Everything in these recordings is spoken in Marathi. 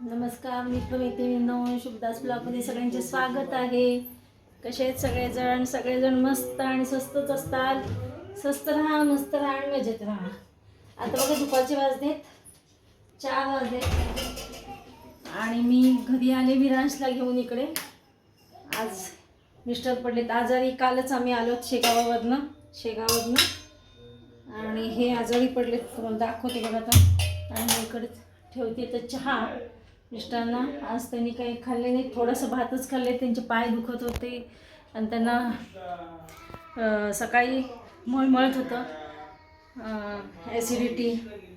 नमस्कार मित्रमैत्रिणींनो शुभदास ब्लॉगमध्ये सगळ्यांचे स्वागत आहे. कसे आहेत सगळेजण? सगळेजण मस्त आणि स्वस्तच असतात. स्वस्त राहा मस्त राहा आणि मजेत राहा. आता बघा दुपारचे वाजलेत चार वाजलेत आणि मी घरी आले विरांशला घेऊन इकडे. आज मिस्टर पडलेत. आजारी कालच आम्ही आलो शेगावावरनं शेगाववरनं. आणि हे आजारी पडलेत. तुम्हाला दाखवते बघा आता. आणि इकडे ठेवते तर चहा. मिस्टरांना. आज त्यांनी काही खाल्ले नाही थोडंसं भातच खाल्ले त्यांचे पाय दुखत होते. आणि त्यांना सकाळी मळमळत होतं. ॲसिडिटी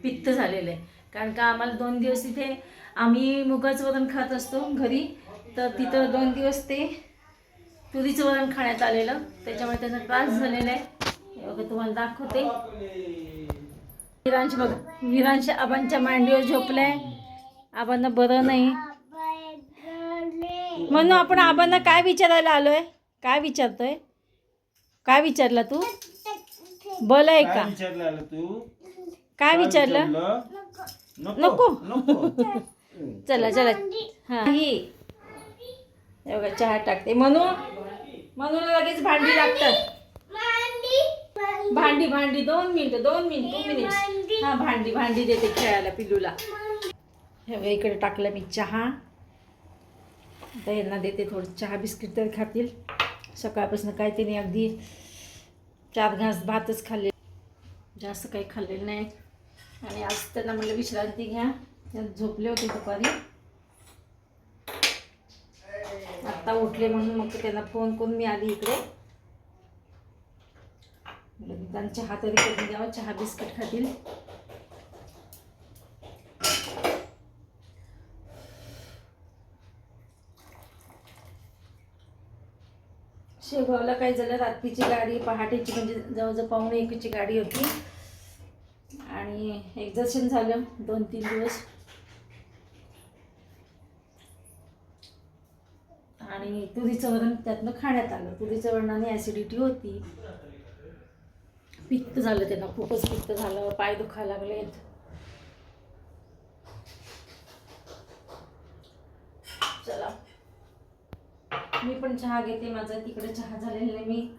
पित्त झालेलं आहे. कारण का आम्हाला दोन दिवस तिथे आम्ही मुगाचं वरण खात असतो घरी. तर तिथं दोन दिवस ते तुरीचं वरण खाण्यात आलेलं. त्याच्यामुळे त्यांना त्रास झालेला आहे. हे बघा तुम्हाला दाखवते. विरांश बघा विरांश आबांच्या मांडीवर झोपलाय. आबांना बरं नाही. म्हणून आपण आबांना काय विचारायला आलोय? काय विचारतोय? काय विचारला तू? बल आहे का? विचारलं आलं तू? काय विचारलं? नको. नको. चला चला. हा. ही. बघा चहा टाकते. म्हणू म्हणून लगेच भांडी लागतात. भांडी भांडी. दोन मिनिटं दोन मिनिट टू मिनिट्स हा भांडी भांडी देते खेळायला पिल्लूला हे इकडे टाकलं मी चहा. आता यांना देते थोडं चहा बिस्किट तरी खातील. सकाळपासून काय त्यांनी अगदी चार घास भातच खाल्ले. जास्त काही खाल्लेलं नाही. आणि आज त्यांना म्हणलं विश्रांती घ्या. त्यात झोपले होते दुपारी. आत्ता उठले म्हणून मग त्यांना फोन करून मी आली इकडे. त्यांना चहा तरी करून द्यावा चहा बिस्किट खातील. शेगावला काय झालं रात्रीची गाडी पहाटेची म्हणजे जवळजवळ पाहुणे एकची गाडी होती. आणि एक्झर्शन झालं दोन तीन दिवस. आणि तुरीचं वरण त्यातनं खाण्यात आलं. तुरीचं वरणाने ॲसिडिटी होती. पित्त झालं त्यांना खूपच पित्त झालं. पाय दुखायला लागलेत. चला. मी पण चहा घेते माझा तिकडे चहा झालेला नाही. मी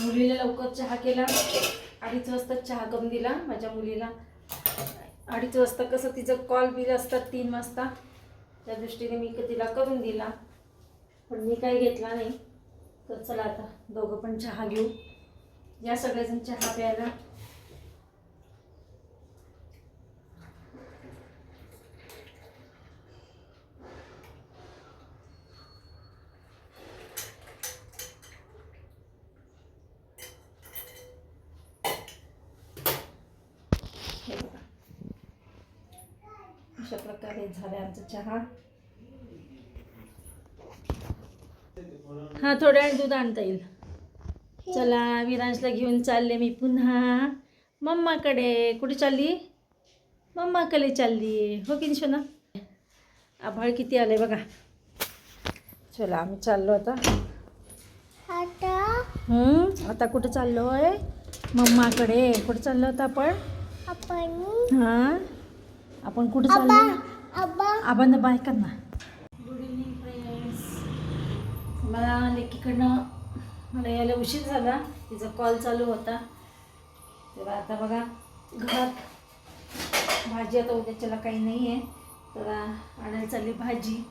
मुलीला लवकर चहा केला. अडीच वाजता चहा करून दिला माझ्या मुलीला. अडीच वाजता कसं तिचं कॉल बिल असतात तीन वाजता. त्या दृष्टीने मी क- तिला करून दिला. पण मी काही घेतला नाही. तर चला आता दोघं पण चहा घेऊ. या सगळेजण चहा प्यायला. अशा प्रकारे झाला आमचा चहा. हा थोड्या वेळ दूध आणता येईल. चला विरांशला घेऊन चालले मी पुन्हा. मम्माकडे कुठे चालली? मम्माकडे चालली. हो की शोना आभाळ किती आले बघा. चला आम्ही चाललो आता. हम्म, आता कुठे चाललो आहे मम्माकडे. कुठे चाललो होतं आपण? आपण? हां? आपण कुठे चाललो? आबा आबांना बाय कर ना. गुड इव्हनिंग फ्रेंड्स मला लेकीकडनं मला यायला उशीर झाला. तिचा कॉल चालू होता. तेव्हा आता बघा घरात भाजी आता उद्याच्याला काही नाही आहे तर आणायला चालली भाजी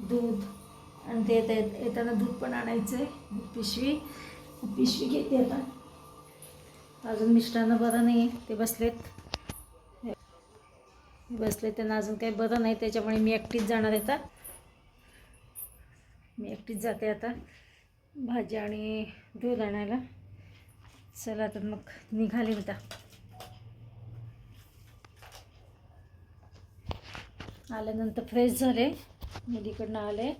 दूध आणि ते येता येत- येताना दूध पण आणायचं आहे दूध पिशवी. पिशवी घेते आता. अजून मिस्टरांना बरं नाही आहे ते बसलेत. बसले त्यांना अजून काही बरं नाही त्याच्यामुळे मी एकटीच जाणार आता. मी एकटीच जाते आता भाजी आणि दूध आणायला. चला तर मग निघाले मी आता. आल्यानंतर फ्रेश झाले. मुलीकडनं आले.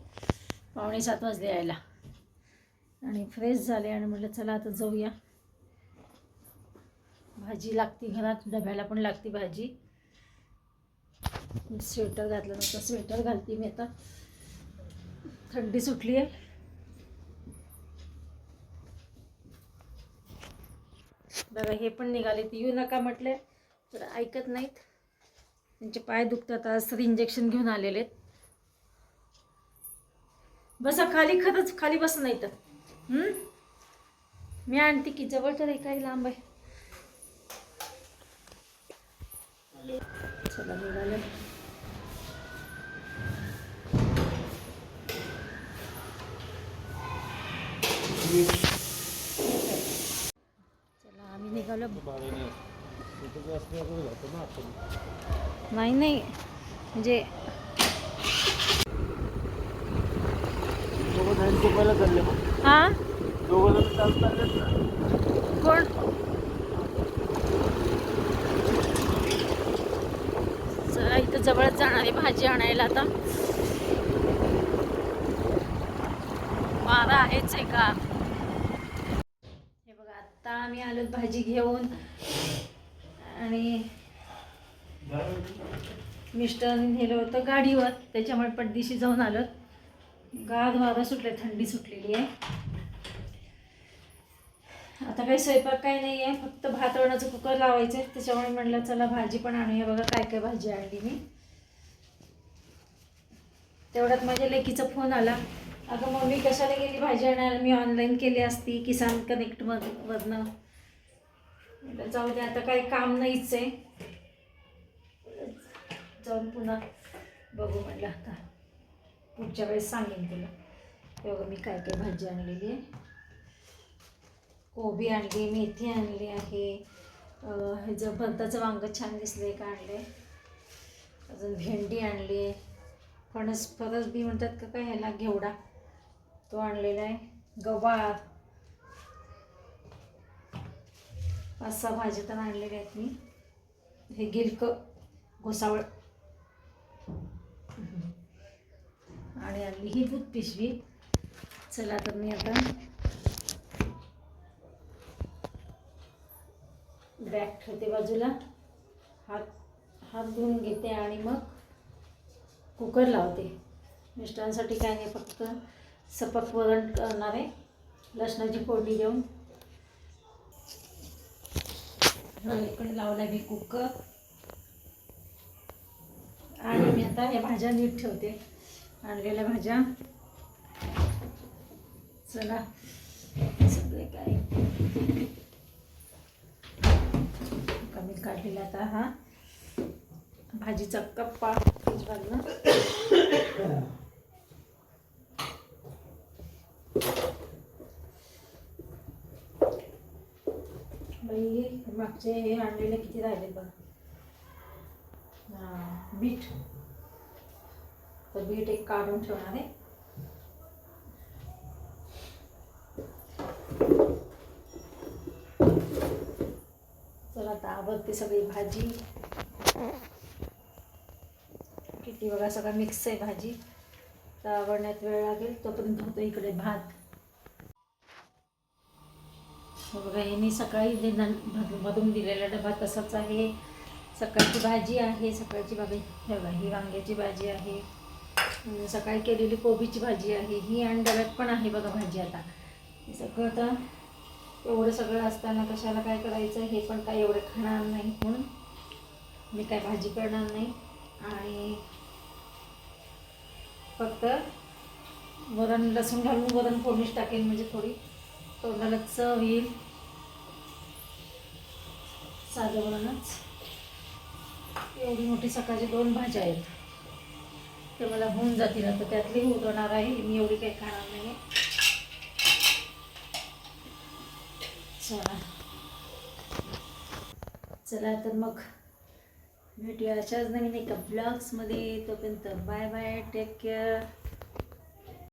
पावणे सात वाजले यायला. आणि फ्रेश झाले आणि म्हटलं चला आता जाऊया. भाजी लागती घरात डब्याला पण लागती भाजी. स्वेटर घातलं नव्हतं. स्वेटर घालते मी आता. थंडी सुटली आहे. बघा हे पण निघाले. ते येऊ नका म्हटले तर ऐकत नाहीत. त्यांचे पाय दुखतात. आज तर इंजेक्शन घेऊन आलेले आहेत. बसा खाली खरंच खाली बस नाही तर. मी आणते की जवळ तर काही लांब आहे. चला निघाले चला आम्ही निघालो नाही नाही. म्हणजे हा? कोण? चला इथं जवळच जाणार आहे भाजी आणायला आता. वारा आहेच आहे का हे बघा आता आम्ही आलो भाजी घेऊन. आणि मिस्टर नेलं होतं गाडीवर. त्याच्यामुळे पड्डीशी जाऊन आलो. गाद वादा सुटले थंडी सुटलेली आहे. आता काही स्वयंपाक काही नाही आहे. फक्त भात वरणाचं कुकर लावायचं आहे त्याच्यामुळे म्हटलं चला भाजी पण आणूया. बघा काय काय भाजी आणली मी. तेवढ्यात माझ्या लेकीचा फोन आला. अगं मम्मी कशाला गेली भाजी आणायला? मी ऑनलाईन केली असती किसान कनेक्ट मधनं. जाऊ दे आता काही काम नाहीच आहे. जाऊन पुन्हा बघू म्हटलं आता. पुढच्या वेळेस सांगेन तुला. तेव्हा मी काय काय भाजी आणलेली आहे. कोबी आणली मेथी आणली आहे. ह्याचं हे जर भरताचं वांग छान दिसलं का आणलं आहे अजून भेंडी आणली आहे. फणस फणस बी म्हणतात का काय ह्याला घेवडा. तो आणलेला आहे. गवार. पाच सहा भाज्या तर आणलेल्या आहेत मी. हे गिलक घोसावळ आणि आणली ही दूध पिशवी. चला तर मी आता बॅग ठेवते बाजूला. हात हात धुवून घेते आणि मग कुकर लावते. मिस्टरांसाठी काय नाही फक्त सपक वरण करणार आहे. लसणाची फोडणी देऊन हा, इकडे लावला मी कुकर. आणि मी आता या भाज्या नीट ठेवते. आणलेल्या भाज्या. चला. सगळे काय? कमी काढलेला आता हा. भाजीचा कप्पा फ्रीजमधनं बाई मागचे हे आणलेले किती राहिले बघ. बीट. तर बीट एक काढून ठेवणार आहे. तर आता आवडते सगळी भाजी. किती बघा सगळं मिक्स आहे भाजी. तर आवडण्यात वेळ लागेल तोपर्यंत होतो इकडे भात. बघा हे मी सकाळी जे न मधून दिलेला डबा तसाच आहे. सकाळची भाजी आहे सकाळची भाजी हे बघा ही वांग्याची भाजी आहे. सकाळी केलेली कोबीची भाजी आहे. ही आणि डब्यात पण आहे बघा भाजी आता. हे सगळं आता एवढं सगळं असताना कशाला काय करायचं हे पण काय एवढं खाणार नाही म्हणून मी काय भाजी करणार नाही. आणि फक्त वरण लसूण घालून वरण फोडणीच टाकेन म्हणजे थोडी. तोंडाला चव येईल. साधं म्हणूनच. एवढी मोठी सकाळची दोन भाज्या आहेत. ते मला होऊन जातील. आता त्यातली उडवणार आहे. मी एवढी काही खाणार नाही चला. चला तर मग भेटूया अशाच नवीन एका ब्लॉग्समध्ये तोपर्यंत बाय बाय टेक केअर